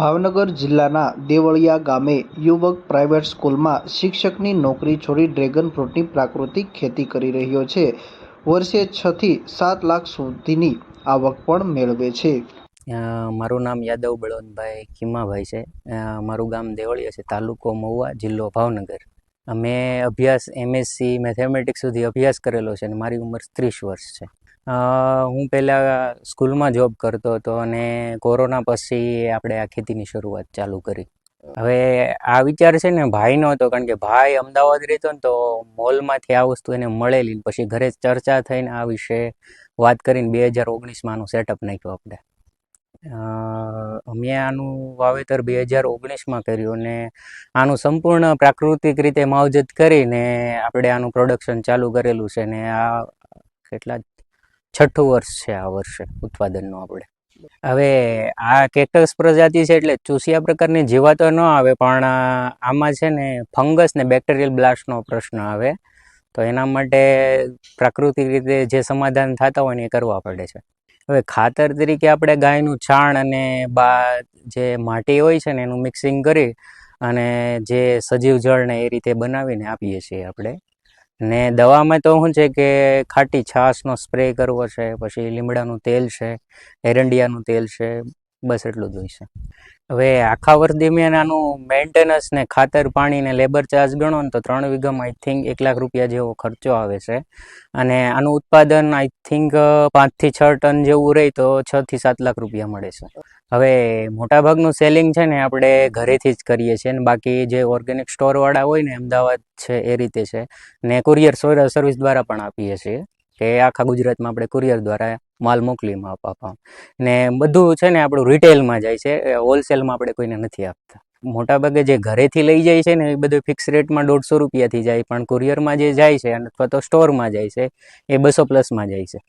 ભાવનગર જિલ્લાના દેવળિયા ગામે યુવક પ્રાઇવેટ સ્કૂલમાં શિક્ષકની નોકરી છોડી ડ્રેગન ફ્રૂટની પ્રાકૃતિક ખેતી કરી રહ્યો છે. વર્ષે છથી સાત લાખ સુધીની આવક પણ મેળવે છે. મારું નામ યાદવ બળવંતભાઈ ખીમાભાઈ છે. મારું ગામ દેવળિયા છે, તાલુકો મહુવા, જિલ્લો ભાવનગર. મેં અભ્યાસ એમએસસી મેથેમેટિક્સ સુધી અભ્યાસ કરેલો છે અને મારી ઉંમર ત્રીસ વર્ષ છે. હું પહેલાં સ્કૂલમાં જોબ કરતો હતો અને કોરોના પછી આપણે આ ખેતીની શરૂઆત ચાલુ કરી. હવે આ વિચાર છે ને ભાઈનો હતો, કારણ કે ભાઈ અમદાવાદ રહેતો ને તો મોલમાંથી આ વસ્તુ એને મળેલી પછી ઘરે ચર્ચા થઈને આ વિશે વાત કરીને બે હજાર ઓગણીસમાં આનું સેટઅપ નાખ્યું આપણે. અમે આનું વાવેતર બે હજાર ઓગણીસમાં કર્યું અને આનું સંપૂર્ણ પ્રાકૃતિક રીતે માવજત કરીને આપણે આનું પ્રોડક્શન ચાલુ કરેલું છે ને આ કેટલા છઠ્ઠું વર્ષ છે આ વર્ષે ઉત્પાદનનું આપણે. હવે આ કેક્ટસ પ્રજાતિ છે એટલે ચૂસિયા પ્રકારની જીવાતો ન આવે, પણ આમાં છે ને ફંગસ ને બેક્ટેરિયલ બ્લાસ્ટનો પ્રશ્ન આવે. તો એના માટે પ્રાકૃતિક રીતે જે સમાધાન થતા હોય ને એ કરવા પડે છે. હવે ખાતર તરીકે આપણે ગાયનું છાણ અને બા જે માટી હોય છે ને એનું મિક્સિંગ કરી અને જે સજીવ જળને એ રીતે બનાવીને આપીએ છીએ આપણે. ને દવામાં તો શું છે કે ખાટી છાશનો સ્પ્રે કરવો છે, પછી લીમડાનું તેલ છે, એરંડિયાનું તેલ છે, બસ એટલું જ હોય છે. હવે આખા વર્ષ દરમિયાન આનું મેન્ટેનન્સ ને ખાતર, પાણી ને લેબર ચાર્જ ગણો ને તો ત્રણ વીઘામાં આઈ થિંક એક લાખ રૂપિયા જેવો ખર્ચો આવે છે. અને આનું ઉત્પાદન આઈ થિંક પાંચથી છ ટન જેવું રહે તો છ થી સાત લાખ રૂપિયા મળે છે. હવે મોટાભાગનું સેલિંગ છે ને આપણે ઘરેથી જ કરીએ છીએ ને બાકી જે ઓર્ગેનિક સ્ટોરવાળા હોય ને અમદાવાદ છે એ રીતે છે. ને કુરિયર સર્વિસ દ્વારા પણ આપીએ છીએ. કે આખા ગુજરાતમાં આપણે કુરિયર દ્વારા માલ મોકલીમાં આપવા ને બધું છે ને આપણું રિટેલમાં જાય છે. હોલસેલમાં આપણે કોઈને નથી આપતા. મોટાભાગે જે ઘરેથી લઈ જાય છે ને એ બધું ફિક્સ રેટમાં દોઢસો રૂપિયાથી જાય. પણ કુરિયરમાં જે જાય છે અથવા તો સ્ટોરમાં જાય છે, એ બસો પ્લસમાં જાય છે.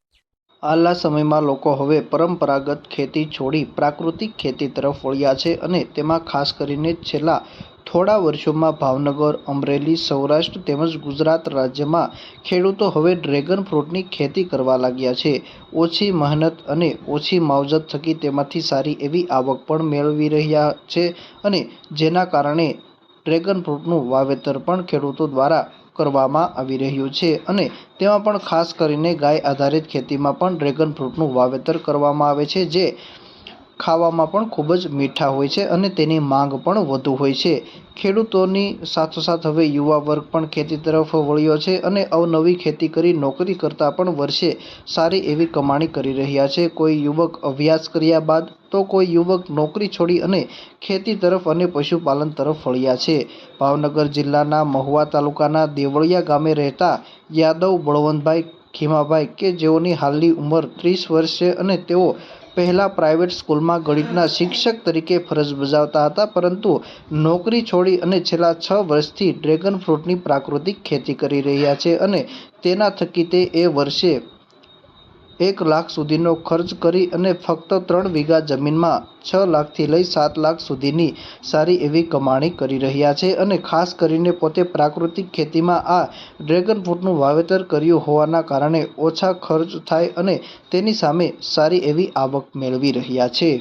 હાલના સમયમાં લોકો હવે પરંપરાગત ખેતી છોડી પ્રાકૃતિક ખેતી તરફ વળ્યા છે અને તેમાં ખાસ કરીને છેલ્લા થોડા વર્ષોમાં ભાવનગર, અમરેલી, સૌરાષ્ટ્ર તેમજ ગુજરાત રાજ્યમાં ખેડૂતો હવે ડ્રેગન ફ્રૂટની ખેતી કરવા લાગ્યા છે. ઓછી મહેનત અને ઓછી માવજત થકી તેમાંથી સારી એવી આવક પણ મેળવી રહ્યા છે અને જેના કારણે ડ્રેગન ફ્રૂટનું વાવેતર પણ ખેડૂતો દ્વારા કરવામાં આવી રહ્યું છે અને તેમાં પણ ખાસ કરીને ગાય આધારિત ખેતીમાં પણ ડ્રેગન ફ્રૂટનું વાવેતર કરવામાં આવે છે, જે ખાવામાં પણ ખૂબ જ મીઠા હોય છે અને તેની માંગ પણ વધુ હોય છે. ખેડૂતોની સાથોસાથ હવે યુવા વર્ગ પણ ખેતી તરફ વળ્યો છે અને અવનવી ખેતી કરી નોકરી કરતાં પણ વર્ષે સારી એવી કમાણી કરી રહ્યા છે. કોઈ યુવક અભ્યાસ કર્યા બાદ તો કોઈ યુવક નોકરી છોડી અને ખેતી તરફ અને પશુપાલન તરફ વળ્યા છે. ભાવનગર જિલ્લાના મહુવા તાલુકાના દેવળિયા ગામે રહેતા યાદવ બળવંતભાઈ ખીમાભાઈ કે જેઓની હાલની ઉંમર ત્રીસ વર્ષ છે અને તેઓ પહેલાં પ્રાઇવેટ સ્કૂલમાં ગણિતના શિક્ષક તરીકે ફરજ બજાવતા હતા, પરંતુ નોકરી છોડી અને છેલ્લા છ વર્ષથી ડ્રેગન ફ્રૂટની પ્રાકૃતિક ખેતી કરી રહ્યા છે અને તેના થકી તે એ વર્ષે એક લાખ સુધીનો ખર્ચ કરી અને ફક્ત ત્રણ વીઘા જમીનમાં છ લાખથી લઈ સાત લાખ સુધીની સારી એવી કમાણી કરી રહ્યા છે અને ખાસ કરીને પોતે પ્રાકૃતિક ખેતીમાં આ ડ્રેગન ફ્રૂટનું વાવેતર કર્યું હોવાના કારણે ઓછા ખર્ચ થાય અને તેની સામે સારી એવી આવક મેળવી રહ્યા છે.